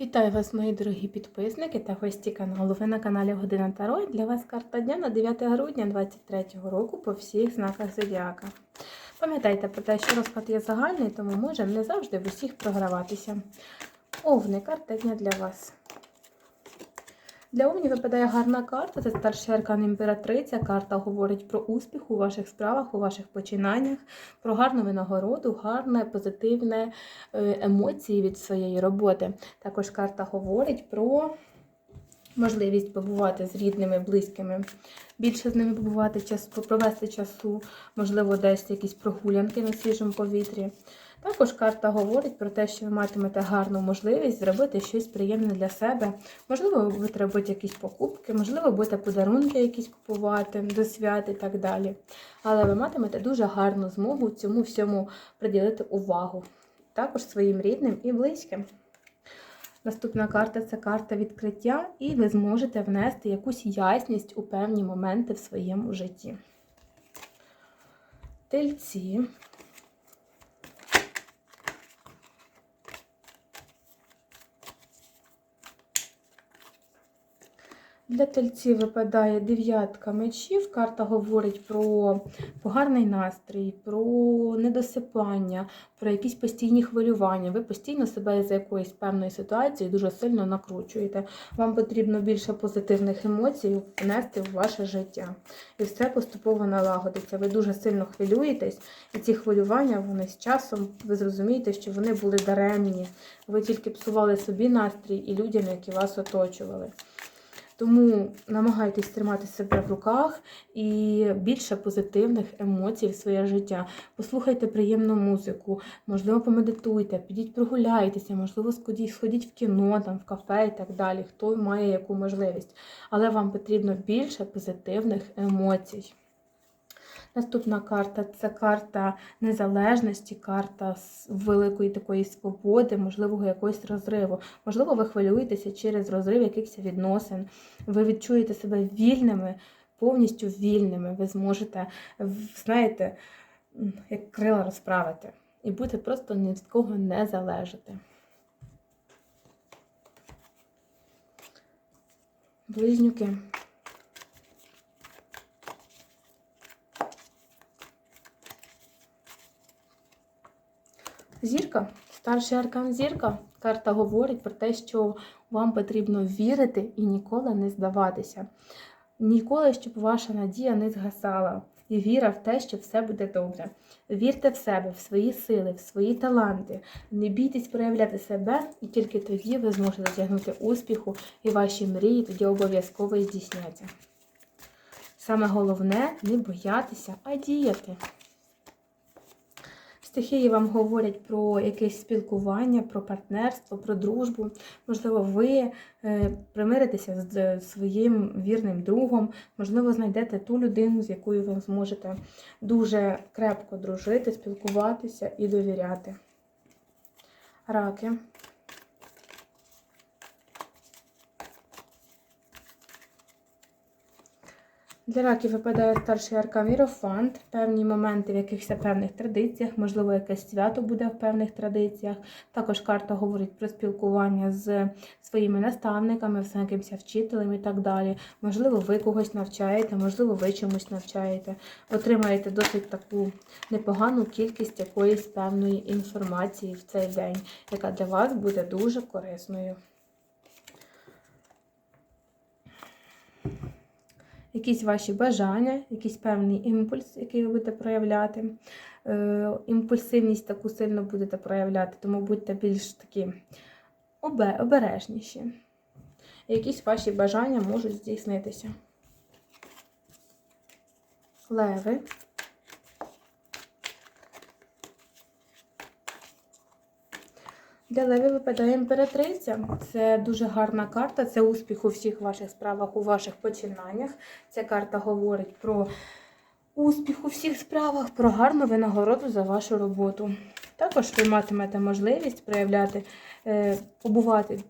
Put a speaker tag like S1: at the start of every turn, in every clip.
S1: Вітаю вас, мої дорогі підписники та гості каналу. Ви на каналі Година Таро. Для вас карта дня на 9 грудня 2023 року по всіх знаках Зодіака. Пам'ятайте про те, що розклад є загальний, тому можемо не завжди в усіх програватися. Овни, карта дня для вас. Для Овні випадає гарна карта. Це старший аркан імператриця. Карта говорить про успіх у ваших справах, у ваших починаннях, про гарну винагороду, гарне, позитивне е, емоції від своєї роботи. Також карта говорить про можливість побувати з рідними, близькими, більше з ними побувати, час, провести часу, можливо, десь якісь прогулянки на свіжому повітрі. Також карта говорить про те, що ви матимете гарну можливість зробити щось приємне для себе. Можливо, ви будете робити якісь покупки, можливо, будете подарунки якісь купувати до свят і так далі. Але ви матимете дуже гарну змогу цьому всьому приділити увагу. Також своїм рідним і близьким. Наступна карта це карта відкриття, і ви зможете внести якусь ясність у певні моменти в своєму житті. Тельці. Для тельців випадає дев'ятка мечів. Карта говорить про поганий настрій, про недосипання, про якісь постійні хвилювання. Ви постійно себе за якоїсь певної ситуації дуже сильно накручуєте. Вам потрібно більше позитивних емоцій внести в ваше життя. І все поступово налагодиться. Ви дуже сильно хвилюєтесь, і ці хвилювання вони з часом ви зрозумієте, що вони були даремні. Ви тільки псували собі настрій і людям, які вас оточували. Тому намагайтесь тримати себе в руках і більше позитивних емоцій в своє життя. Послухайте приємну музику, можливо, помедитуйте, підіть прогуляйтеся, можливо, сходіть, в кіно, там, в кафе і так далі, хто має яку можливість. Але вам потрібно більше позитивних емоцій. Наступна карта це карта незалежності, карта великої такої свободи, можливо, якогось розриву. Можливо, ви хвилюєтеся через розрив якихось відносин. Ви відчуєте себе вільними, повністю вільними. Ви зможете, знаєте, як крила розправити. І бути просто ні від кого не залежати. Близнюки. Зірка, старший аркан зірка. Карта говорить про те, що вам потрібно вірити і ніколи не здаватися. Ніколи, щоб ваша надія не згасала. І віра в те, що все буде добре. Вірте в себе, в свої сили, в свої таланти. Не бійтесь проявляти себе, і тільки тоді ви зможете досягнути успіху, і ваші мрії тоді обов'язково здійсняться. Саме головне не боятися, а діяти. Стихії вам говорять про якесь спілкування, про партнерство, про дружбу. Можливо, ви е, примиритеся з своїм вірним другом, можливо, знайдете ту людину, з якою ви зможете дуже крепко дружити, спілкуватися і довіряти. Раки. Для раків випадає старший аркан Ірофант, певні моменти в якихось певних традиціях, можливо, якесь свято буде в певних традиціях. Також карта говорить про спілкування з своїми наставниками, з якимось вчителем і так далі. Можливо, ви когось навчаєте, можливо, ви чомусь навчаєте. Отримаєте досить таку непогану кількість якоїсь певної інформації в цей день, яка для вас буде дуже корисною. Якісь ваші бажання, якийсь певний імпульс, який ви будете проявляти. Е, імпульсивність таку сильно будете проявляти, тому будьте більш такі обережніші. Якісь ваші бажання можуть здійснитися. Леви. Для Леві випадає імператриця. Це дуже гарна карта, це успіх у всіх ваших справах, у ваших починаннях. Ця карта говорить про успіх у всіх справах, про гарну винагороду за вашу роботу. Також ви матимете можливість проявляти, е, побувати,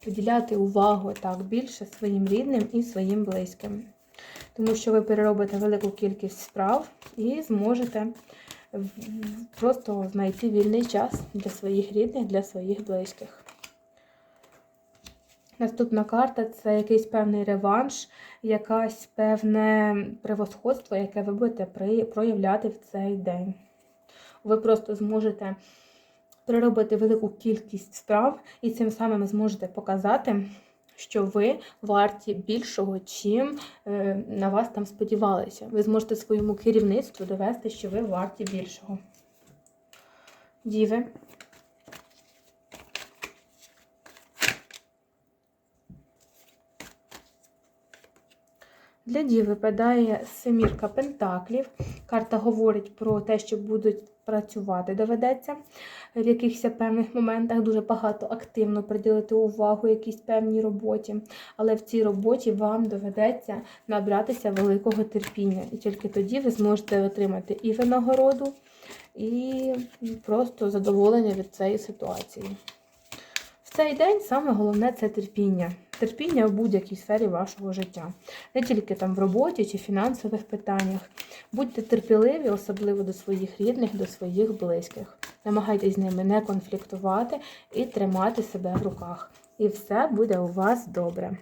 S1: приділяти увагу так більше своїм рідним і своїм близьким. Тому що ви переробите велику кількість справ і зможете просто знайти вільний час для своїх рідних, для своїх близьких. Наступна карта це якийсь певний реванш, якась певне превосходство, яке ви будете проявляти в цей день. Ви просто зможете переробити велику кількість справ і цим самим зможете показати, що ви варті більшого, чим е, на вас там сподівалися. Ви зможете своєму керівництву довести, що ви варті більшого. Діви. Для дів випадає семірка пентаклів. Карта говорить про те, що будуть працювати, доведеться в якихось певних моментах дуже багато активно приділити увагу якійсь певній роботі. Але в цій роботі вам доведеться набратися великого терпіння. І тільки тоді ви зможете отримати і винагороду, і просто задоволення від цієї ситуації. Цей день саме головне це терпіння. Терпіння в будь-якій сфері вашого життя. Не тільки там в роботі чи фінансових питаннях. Будьте терпеливі, особливо до своїх рідних, до своїх близьких. Намагайтесь з ними не конфліктувати і тримати себе в руках. І все буде у вас добре.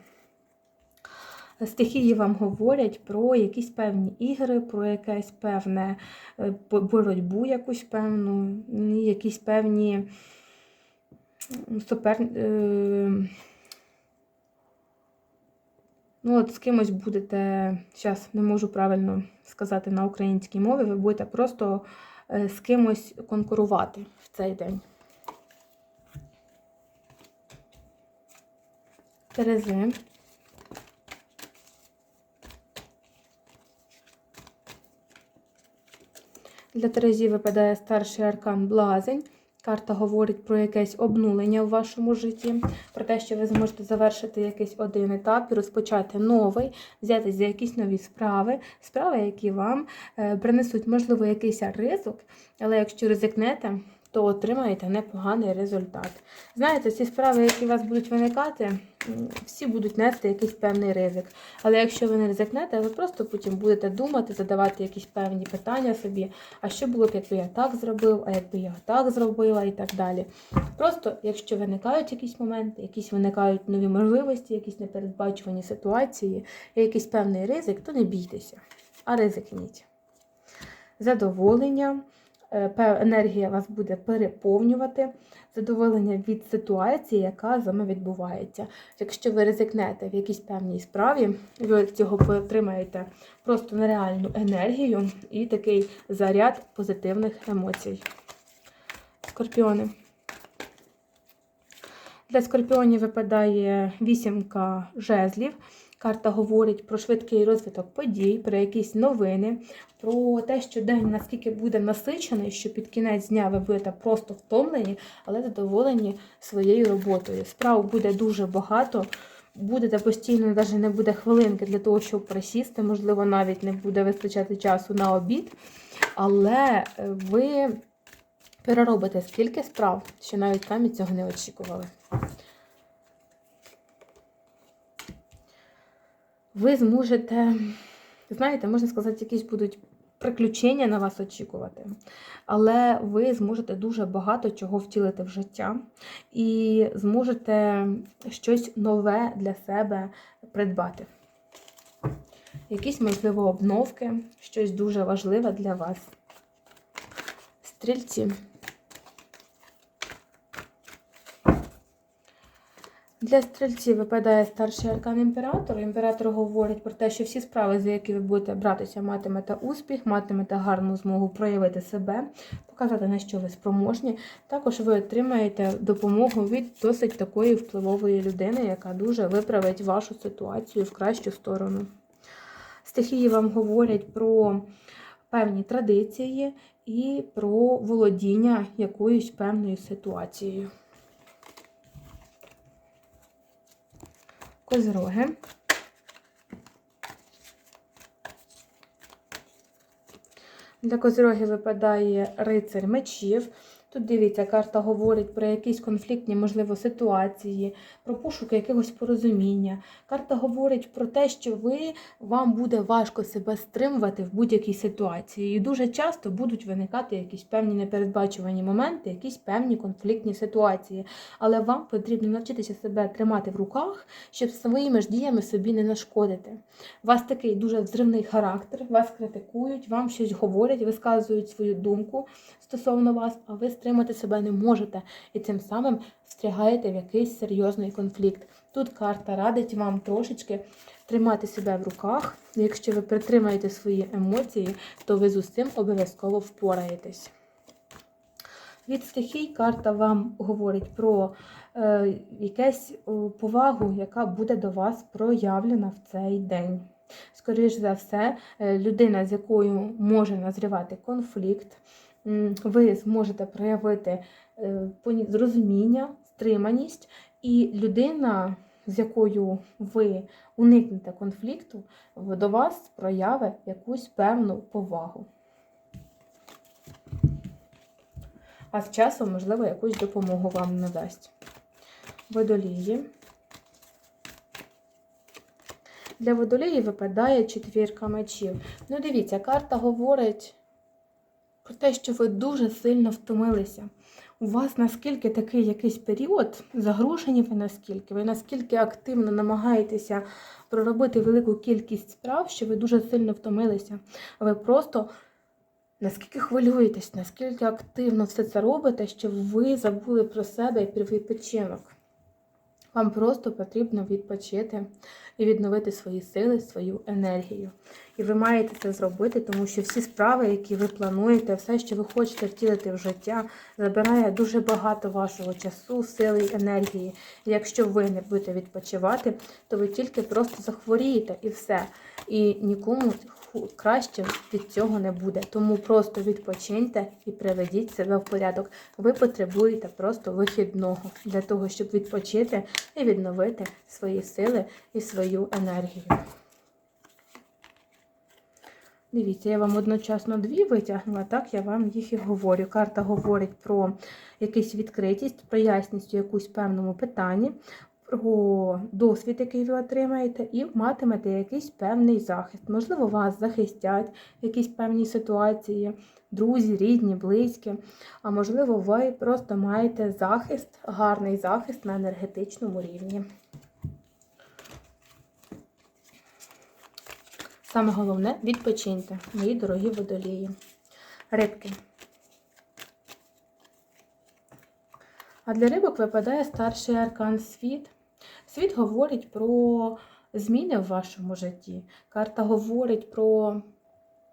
S1: Стихії вам говорять про якісь певні ігри, про якесь певне е, боротьбу якусь певну, якісь певні супер. е, Ну, от з кимось будете, зараз не можу правильно сказати на українській мові, ви будете просто е, з кимось конкурувати в цей день. Терези. Для Терезі випадає старший аркан Блазень. Карта говорить про якесь обнулення в вашому житті, про те, що ви зможете завершити якийсь один етап і розпочати новий, взятися за якісь нові справи, справи, які вам е, принесуть, можливо, якийсь ризик, але якщо ризикнете, то отримаєте непоганий результат. Знаєте, ці справи, які у вас будуть виникати, всі будуть нести якийсь певний ризик. Але якщо ви не ризикнете, ви просто потім будете думати, задавати якісь певні питання собі, а що було б, якби я так зробив, а якби я так зробила і так далі. Просто, якщо виникають якісь моменти, якісь виникають нові можливості, якісь непередбачувані ситуації, якийсь певний ризик, то не бійтеся, а ризикніть. Задоволення, енергія вас буде переповнювати, задоволення від ситуації, яка з вами відбувається. Якщо ви ризикнете в якійсь певній справі, ви від цього отримаєте просто нереальну енергію і такий заряд позитивних емоцій. Скорпіони. Для скорпіонів випадає вісімка жезлів. Карта говорить про швидкий розвиток подій, про якісь новини, про те, що день наскільки буде насичений, що під кінець дня ви будете просто втомлені, але задоволені своєю роботою. Справ буде дуже багато. Будете постійно, навіть не буде хвилинки для того, щоб присісти, можливо, навіть не буде вистачати часу на обід, але е, ви переробите стільки справ, що навіть самі цього не очікували. Ви зможете, знаєте, можна сказати, якісь будуть приключення на вас очікувати, але ви зможете дуже багато чого втілити в життя і зможете щось нове для себе придбати. Якісь, можливо, обновки, щось дуже важливе для вас. Стрільці. Для стрільців випадає старший аркан імператор. Імператор говорить про те, що всі справи, за які ви будете братися, матимете успіх, матимете гарну змогу проявити себе, показати, на що ви спроможні. Також ви отримаєте допомогу від досить такої впливової людини, яка дуже виправить вашу ситуацію в кращу сторону. Стихії вам говорять про певні традиції і про володіння якоюсь певною ситуацією. Козроги. Для козроги випадає рицарь мечів. Тут дивіться, карта говорить про якісь конфліктні, можливо, ситуації, про пошук якогось порозуміння. Карта говорить про те, що ви вам буде важко себе стримувати в будь-якій ситуації. І дуже часто будуть виникати якісь певні непередбачувані моменти, якісь певні конфліктні ситуації. Але вам потрібно навчитися себе тримати в руках, щоб своїми ж діями собі не нашкодити. У вас такий дуже взривний характер, вас критикують, вам щось говорять, висказують свою думку стосовно вас, а ви стримати себе не можете. І цим самим встрягаєте в якийсь серйозний конфлікт. Тут карта радить вам трошечки тримати себе в руках. Якщо ви притримаєте свої емоції, то ви з усім обов'язково впораєтесь. Від стихій карта вам говорить про е, якусь повагу, яка буде до вас проявлена в цей день. Скоріше за все, е, людина, з якою може назрівати конфлікт, ви зможете проявити е, зрозуміння, стриманість, і людина, з якою ви уникнете конфлікту, до вас проявить якусь певну повагу. А з часом, можливо, якусь допомогу вам надасть. Водолії. Для водолії випадає четвірка мечів. Ну, дивіться, карта говорить про те, що ви дуже сильно втомилися. У вас наскільки такий якийсь період, загружені ви наскільки, ви наскільки активно намагаєтеся проробити велику кількість справ, що ви дуже сильно втомилися. Ви просто наскільки хвилюєтесь, наскільки активно все це робите, що ви забули про себе і про відпочинок. Вам просто потрібно відпочити і відновити свої сили, свою енергію. І ви маєте це зробити, тому що всі справи, які ви плануєте, все, що ви хочете втілити в життя, забирає дуже багато вашого часу, сили і енергії. І якщо ви не будете відпочивати, то ви тільки просто захворієте і все. І нікому краще від цього не буде. Тому просто відпочиньте і приведіть себе в порядок. Ви потребуєте просто вихідного для того, щоб відпочити і відновити свої сили і свою енергію. Дивіться, я вам одночасно дві витягнула, так я вам їх і говорю. Карта говорить про якусь відкритість, про ясність у якусь певному питанні, про досвід, який ви отримаєте, і матимете якийсь певний захист. Можливо, вас захистять в якійсь певній ситуації, друзі, рідні, близькі. А можливо, ви просто маєте захист, гарний захист на енергетичному рівні. Саме головне відпочиньте, мої дорогі водолії. Рибки. А для рибок випадає старший аркан світ. Світ говорить про зміни в вашому житті. Карта говорить про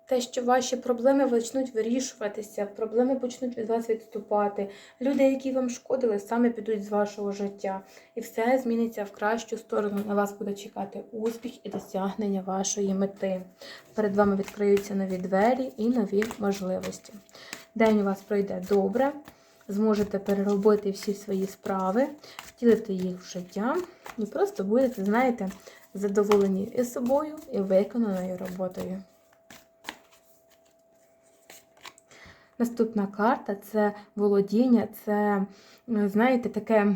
S1: те, що ваші проблеми почнуть вирішуватися, проблеми почнуть від вас відступати. Люди, які вам шкодили, саме підуть з вашого життя. І все зміниться в кращу сторону. На вас буде чекати успіх і досягнення вашої мети. Перед вами відкриються нові двері і нові можливості. День у вас пройде добре. Зможете переробити всі свої справи, втілити їх в життя, і просто будете, знаєте, задоволені і собою, і виконаною роботою. Наступна карта це володіння, це, знаєте, таке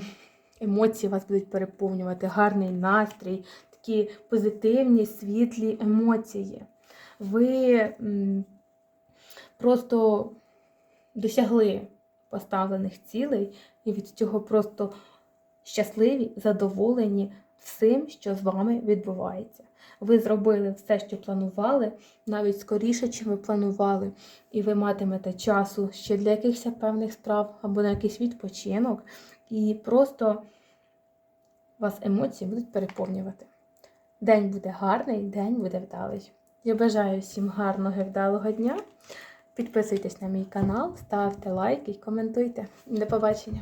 S1: емоції вас будуть переповнювати, гарний настрій, такі позитивні, світлі емоції. Ви просто досягли поставлених цілей і від цього просто щасливі, задоволені всім, що з вами відбувається. Ви зробили все, що планували, навіть скоріше, чим ви планували, і ви матимете часу ще для якихось певних справ або на якийсь відпочинок, і просто вас емоції будуть переповнювати. День буде гарний, день буде вдалий. Я бажаю всім гарного і вдалого дня. Підписуйтесь на мій канал, ставте лайки і коментуйте. До побачення!